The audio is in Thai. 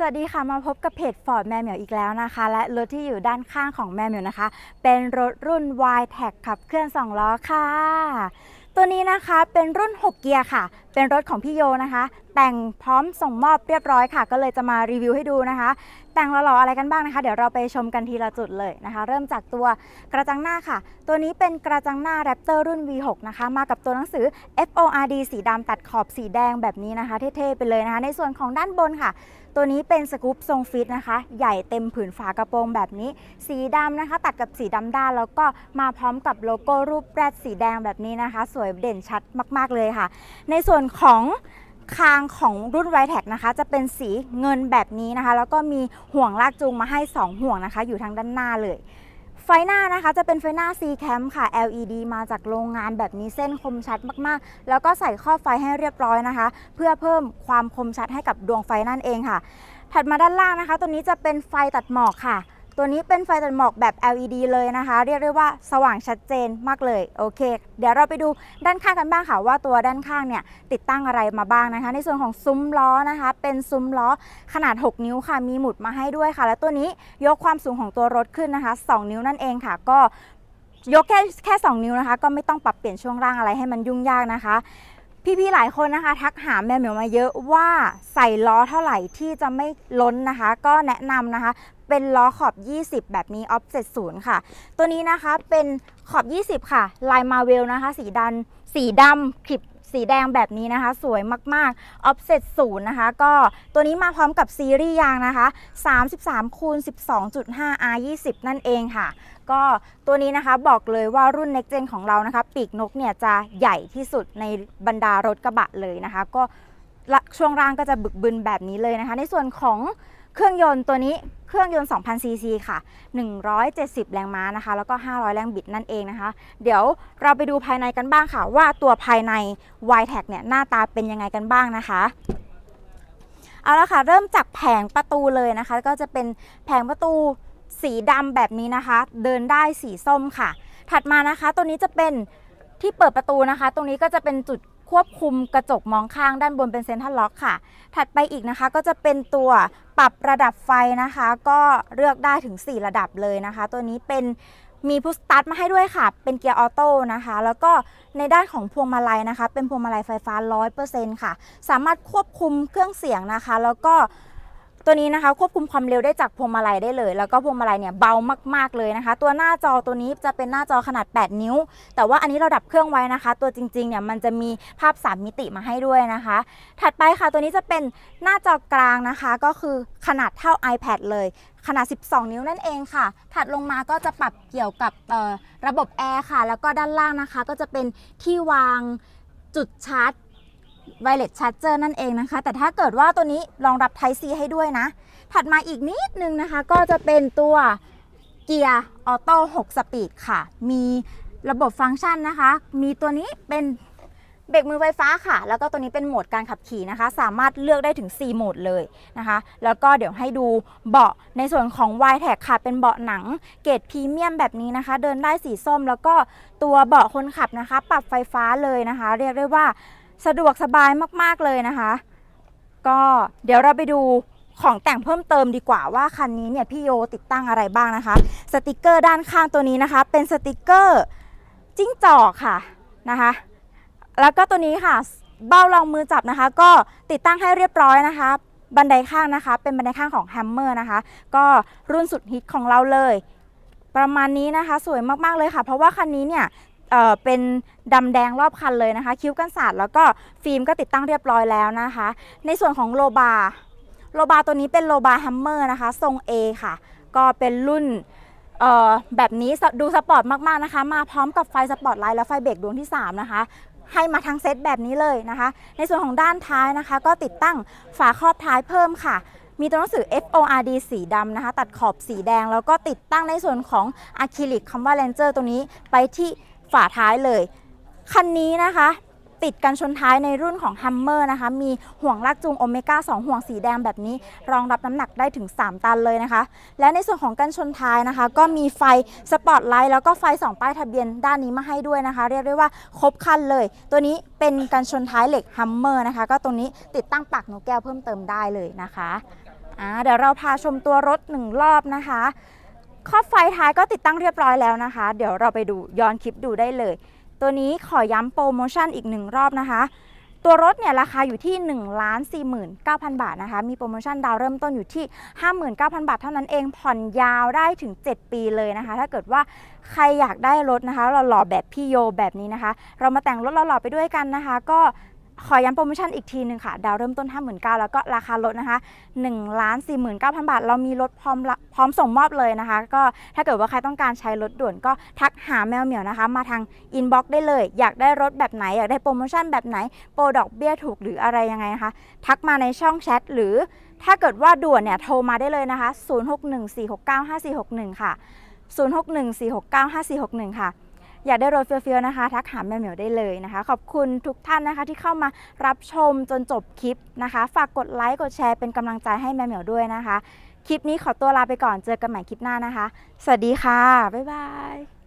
สวัสดีค่ะมาพบกับเพจ Ford แมเหมียวอีกแล้วนะคะ และรถที่อยู่ด้านข้างของแมเหมียวนะคะ เป็นรถรุ่น y t e c ขับเคลื่อน 2 ล้อค่ะ ตัวนี้นะคะเป็นรุ่น 6 เกียร์ค่ะ เป็นรถของพี่โยนะคะแต่งพร้อมส่งมอบเรียบร้อยค่ะ ก็เลยจะมารีวิวให้ดูนะคะ แต่งหล่อๆอะไรกันบ้างนะคะ เดี๋ยวเราไปชมกันทีละจุดเลยนะคะ เริ่มจากตัวกระจังหน้าค่ะ ตัวนี้เป็นกระจังหน้า Raptor รุ่น V6 นะคะ มากับตัวหนังสือ FORD สีดำตัดขอบสีแดงแบบนี้นะคะ เท่ๆไปเลยนะคะ ในส่วนของด้านบนค่ะ ตัวนี้เป็นสกู๊ปทรงฟิตนะคะ ใหญ่เต็มผืนฝากระโปรงแบบนี้ สีดำนะคะ ตัดกับสีดำด้านแล้วก็มาพร้อมกับโลโก้รูปแรดสีแดงแบบนี้นะคะ สวยเด่นชัดมาก ๆเลยค่ะ ในส่วนของ คางของรุ่นไวแท็กนะคะ จะเป็นสีเงินแบบนี้นะคะ แล้วก็มีห่วงลากจูงมาให้ 2 ห่วงนะคะ อยู่ทางด้านหน้าเลย ไฟหน้านะคะจะเป็นไฟหน้า C Cam ค่ะ LED มาจากโรงงานแบบนี้เส้นคมชัดมากๆ แล้วก็ใส่ข้อไฟให้เรียบร้อยนะคะ เพื่อเพิ่มความคมชัดให้กับดวงไฟนั่นเองค่ะ ถัดมาด้านล่างนะคะ ตัวนี้จะเป็นไฟตัดหมอกค่ะ ตัวนี้เป็นไฟตัดหมอกแบบ LED เลยนะคะ เรียกได้ว่าสว่างชัดเจนมากเลยโอเค เดี๋ยวเราไปดูด้านข้างกันบ้างค่ะว่าตัวด้านข้างเนี่ยติดตั้งอะไรมาบ้างนะคะ ในส่วนของซุ้มล้อนะคะ เป็นซุ้มล้อขนาด 6 นิ้วค่ะ มีหมุดมาให้ด้วยค่ะ และตัวนี้ยกความสูงของตัวรถขึ้นนะคะ 2 นิ้วนั่นเองค่ะ ก็ยกแค่แค่ 2 นิ้วนะคะ ก็ไม่ต้องปรับเปลี่ยนช่วงล่างอะไรให้มันยุ่งยากนะคะพี่ๆ หลายคนนะคะ ทักหาแมวเหมียวมาเยอะว่าใส่ล้อเท่าไหร่ที่จะไม่ล้นนะคะ ก็แนะนำนะคะ เป็นล้อขอบ 20 แบบนี้ offset 0ค่ะ ตัวนี้นะคะเป็นขอบ 20 ค่ะ ลายมาเวลนะคะ สีดันสีดำคลิปสีแดงแบบนี้นะคะ สวยมากๆ offset 0นย์นะคะ ก็ตัวนี้มาพร้อมกับซีรีส์ยางนะคะ 33คูณ12.5 R 20นั่นเองค่ะ ก็ตัวนี้นะคะบอกเลยว่ารุ่น Next Gen ของเรานะคะ ปีกนกเนี่ยจะใหญ่ที่สุดในบรรดารถกระบะเลยนะคะ ก็ช่วงล่างก็จะบึกบึนแบบนี้เลยนะคะ ในส่วนของเครื่องยนต์ตัวนี้เครื่องยนต์ 2,000 ซีซีค่ะ 170 แรงม้านะคะ แล้วก็ 500 แรงบิดนั่นเองนะคะ เดี๋ยวเราไปดูภายในกันบ้างค่ะ ว่าตัวภายใน y t e c เนี่ยหน้าตาเป็นยังไงกันบ้างนะคะเอาละค่ะ เริ่มจากแผงประตูเลยนะคะ ก็จะเป็นแผงประตูสีดำแบบนี้นะคะ เดินได้สีส้มค่ะ ถัดมานะคะ ตัวนี้จะเป็นที่เปิดประตูนะคะ ตรงนี้ก็จะเป็นจุด ควบคุมกระจกมองข้างด้านบนเป็นเซ็นทรัลล็อกค่ะ ถัดไปอีกนะคะก็จะเป็นตัวปรับระดับไฟนะคะ ก็เลือกได้ถึง 4 ระดับเลยนะคะ ตัวนี้เป็นมีพุชสตาร์ทมาให้ด้วยค่ะ เป็นเกียร์ออโต้นะคะ แล้วก็ในด้านของพวงมาลัยนะคะ เป็นพวงมาลัยไฟฟ้า 100%ค่ะ สามารถควบคุมเครื่องเสียงนะคะ แล้วก็ ตัวนี้นะคะควบคุมความเร็วได้จากพวงมาลัยได้เลย แล้วก็พวงมาลัยเนี่ยเบามาก ๆเลยนะคะ ตัวหน้าจอตัวนี้จะเป็นหน้าจอขนาด 8 นิ้ว แต่ว่าอันนี้เราดับเครื่องไว้นะคะ ตัวจริงๆเนี่ยมันจะมีภาพ 3 มิติมาให้ด้วยนะคะ ถัดไปค่ะตัวนี้จะเป็นหน้าจอกลางนะคะ ก็คือขนาดเท่า iPad เลยขนาด 12 นิ้วนั่นเองค่ะ ถัดลงมาก็จะปรับเกี่ยวกับระบบแอร์ค่ะ แล้วก็ด้านล่างนะคะ ก็จะเป็นที่วางจุดชาร์จ Wireless Charger นั่นเองนะคะ แต่ถ้าเกิดว่าตัวนี้รองรับ Type C ให้ด้วยนะ ถัดมาอีกนิดนึงนะคะ ก็จะเป็นตัวเกียร์ออโต้6สปีดค่ะ มีระบบฟังก์ชันนะคะ มีตัวนี้เป็นเบรกมือไฟฟ้าค่ะ แล้วก็ตัวนี้เป็นโหมดการขับขี่นะคะ สามารถเลือกได้ถึง 4 โหมดเลยนะคะ แล้วก็เดี๋ยวให้ดูเบาะในส่วนของ y t a g ค่ะ เป็นเบาะหนังเกรดพรีเมียมแบบนี้นะคะ เดินได้สีส้ม แล้วก็ตัวเบาะคนขับนะคะ ปรับไฟฟ้าเลยนะคะ เรียกได้ว่า สะดวกสบายมากๆเลยนะคะ ก็เดี๋ยวเราไปดูของแต่งเพิ่มเติมดีกว่าว่าคันนี้เนี่ยพี่โยติดตั้งอะไรบ้างนะคะ สติกเกอร์ด้านข้างตัวนี้นะคะ เป็นสติกเกอร์จิ้งจอกค่ะนะคะ แล้วก็ตัวนี้ค่ะเบ้ารองมือจับนะคะ ก็ติดตั้งให้เรียบร้อยนะคะ บันไดข้างนะคะ เป็นบันไดข้างของแฮมเมอร์นะคะ ก็รุ่นสุดฮิตของเราเลย ประมาณนี้นะคะ สวยมากๆเลยค่ะ เพราะว่าคันนี้เนี่ย เเป็นดำแดงรอบคันเลยนะคะ คิ้วกันศาสตร์แล้วก็ฟิล์มก็ติดตั้งเรียบร้อยแล้วนะคะ ในส่วนของโลบาร์โลบาร์ตัวนี้เป็นโลบาร์แฮมเมอร์นะคะ ทรง A ค่ะ ก็เป็นรุ่นแบบนี้ดูสปอร์ตมากๆนะคะ มาพร้อมกับไฟสปอร์ตไลท์และไฟเบรกดวงที่ 3 นะคะ ให้มาทั้งเซตแบบนี้เลยนะคะ ในส่วนของด้านท้ายนะคะ ก็ติดตั้งฝาครอบท้ายเพิ่มค่ะ มีตัวหนังสือ FORD สีดำนะคะ ตัดขอบสีแดง แล้วก็ติดตั้งในส่วนของอะคริลิกคำว่า Ranger ตัวนี้ไปที่ ฝาท้ายเลย คันนี้นะคะ ติดกันชนท้ายในรุ่นของ Hummer นะคะ มีห่วงลากจูงโอเมก้า2ห่วงสีแดงแบบนี้ รองรับน้ำหนักได้ถึง 3 ตันเลยนะคะ และในส่วนของกันชนท้ายนะคะ ก็มีไฟสปอตไลท์แล้วก็ไฟสองป้ายทะเบียนด้านนี้มาให้ด้วยนะคะ เรียกได้ว่าครบคันเลย ตัวนี้เป็นกันชนท้ายเหล็ก Hummer นะคะ ก็ตรงนี้ติดตั้งปากนกแก้วเพิ่มเติมได้เลยนะคะเดี๋ยวเราพาชมตัวรถหนึ่งรอบนะคะ ครอบไฟท้ายก็ติดตั้งเรียบร้อยแล้วนะคะ เดี๋ยวเราไปดูย้อนคลิปดูได้เลย ตัวนี้ขอย้ำโปรโมชั่นอีกหนึ่งรอบนะคะ ตัวรถเนี่ยราคาอยู่ที่ 1 4 9 0 0 0 บาทนะคะ มีโปรโมชั่นดาวเริ่มต้นอยู่ที่ 59,000 บาทเท่านั้นเองผ่อนยาวได้ถึง 7 ปีเลยนะคะ ถ้าเกิดว่าใครอยากได้รถนะคะหล่อๆแบบพี่โยแบบนี้นะคะ เรามาแต่งรถหล่อๆไปด้วยกันนะคะ ก็ ขอย้ำโปรโมชั่นอีกทีหนึ่งค่ะ ดาวเริ่มต้น 59,000แล้วก็ราคารถนะคะ1 49,000 บาท เรามีรถพร้อมละพร้อมส่งมอบเลยนะคะ ก็ถ้าเกิดว่าใครต้องการใช้รถด่วนก็ทักหาแมวเหมียวนะคะ มาทางอินบ็อกซ์ได้เลย อยากได้รถแบบไหน อยากได้โปรโมชั่นแบบไหน โปรดอกเบี้ยถูกหรืออะไรยังไงนะคะ ทักมาในช่องแชทหรือถ้าเกิดว่าด่วนเนี่ยโทรมาได้เลยนะคะ 0614695461 ค่ะ 0614695461 ค่ะ อยากได้รถเฟี้ยวๆนะคะ ทักหาแม่เหมียวได้เลยนะคะ ขอบคุณทุกท่านนะคะที่เข้ามารับชมจนจบคลิปนะคะ ฝากกดไลค์กดแชร์เป็นกำลังใจให้แม่เหมียวด้วยนะคะ คลิปนี้ขอตัวลาไปก่อนเจอกันใหม่คลิปหน้านะคะ สวัสดีค่ะบ๊ายบาย